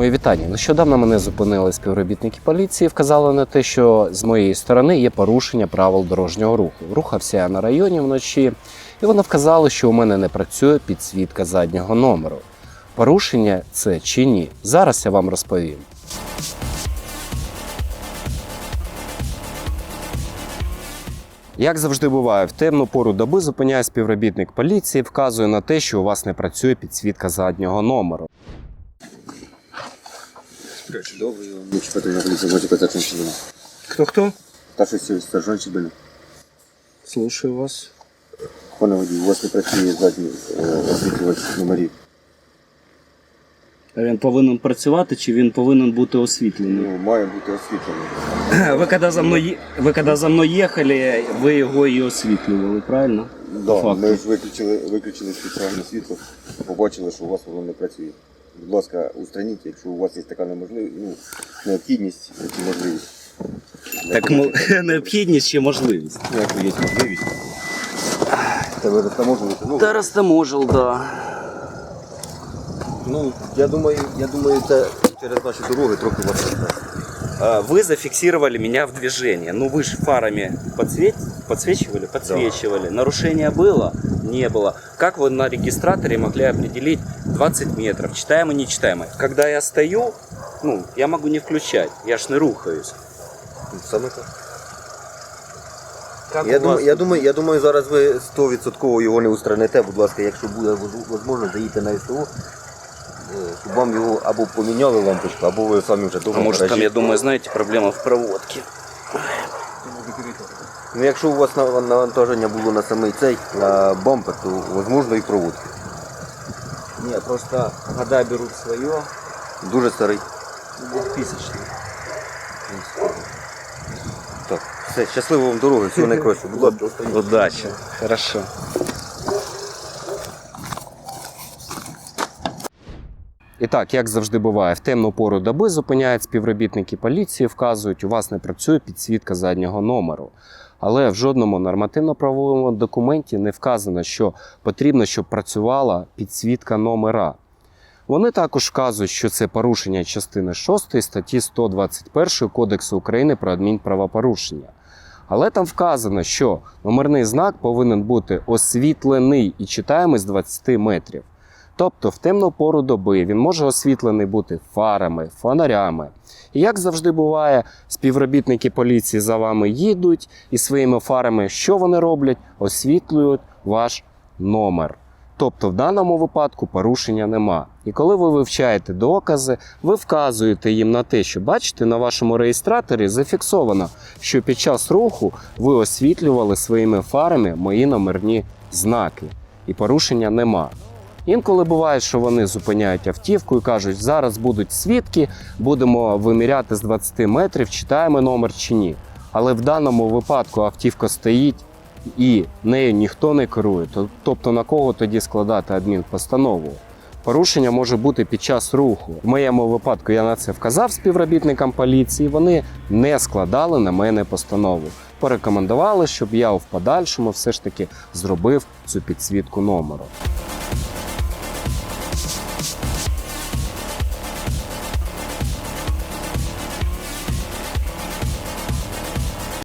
Моє вітання. Нещодавно мене зупинили співробітники поліції, вказали на те, що з моєї сторони є порушення правил дорожнього руху. Рухався я на районі вночі, і вони вказали, що у мене не працює підсвітка заднього номеру. Порушення це чи ні? Зараз я вам розповім. Як завжди буває, в темну пору доби зупиняє співробітник поліції, вказує на те, що у вас не працює підсвітка заднього номеру. Добрый, лучше потом на полиции вроде как женщина. Кто-кто? Старший сержант Чебель. Слушаю вас. Пане водій, у вас не працює задній е, освітлювач номерів. Він повинен працювати чи він повинен бути освітлений? Ну, має бути освітлений. Ви коли за мною, ви коли за мною їхали, ви його і освітлювали, правильно? Да, Факт. ми ж виключили, виключили спеціальне світло, побачили, що у вас воно не працює. Будь ласка, устраніть, якщо у вас є така неможливість, ну, необхідність чи можливість. Так мо- необхідність чи можливість? Ну, якщо є можливість. Тебе розтаможили? Ну, Та розтаможив, да. ну, я думаю, я думаю, це через наші дороги трохи вас. А, Вы зафиксировали меня в движении. Ну вы же фарами подсвет... подсвечивали? Подсвечивали. Нарушение было? Не было. Как вы на регистраторе могли определить 20 метров, читаемо, не читаемо? Когда я стою, ну, я могу не включать, я ж не рухаюсь. Саме так. Как Я у думаю, вас я, тут? думаю, я думаю, зараз ви 100% його не устраните. Будь ласка, якщо буде можливо, заїдьте на СТО, е, щоб вам його або поміняли лампочку, або ви самі вже А дома. может там, я думаю, знаете, проблема в проводке. Ну, якщо у вас навантаження було на самий цей на бампер, то можливо і проводки. Не, просто года берут свое. Дуже старий. Двухтысячный. Так, все, щасливо вам дороги, всього найкращого. Будь ласка, останнє. Хорошо. І так, як завжди буває, в темну пору доби зупиняють співробітники поліції, вказують, у вас не працює підсвітка заднього номеру. Але в жодному нормативно-правовому документі не вказано, що потрібно, щоб працювала підсвітка номера. Вони також вказують, що це порушення частини 6 статті 121 Кодексу України про адмінправопорушення. Але там вказано, що номерний знак повинен бути освітлений і читаємий з 20 метрів. Тобто в темну пору доби він може освітлений бути фарами, фонарями. І як завжди буває, співробітники поліції за вами їдуть і своїми фарами, що вони роблять? Освітлюють ваш номер. Тобто в даному випадку порушення нема. І коли ви вивчаєте докази, ви вказуєте їм на те, що бачите, на вашому реєстраторі зафіксовано, що під час руху ви освітлювали своїми фарами мої номерні знаки, і порушення нема. Інколи буває, що вони зупиняють автівку і кажуть, зараз будуть свідки, будемо виміряти з 20 метрів, читаємо номер чи ні. Але в даному випадку автівка стоїть і нею ніхто не керує. Тобто на кого тоді складати адмінпостанову? Порушення може бути під час руху. В моєму випадку я на це вказав співробітникам поліції. Вони не складали на мене постанову. Порекомендували, щоб я в подальшому все ж таки зробив цю підсвітку номеру.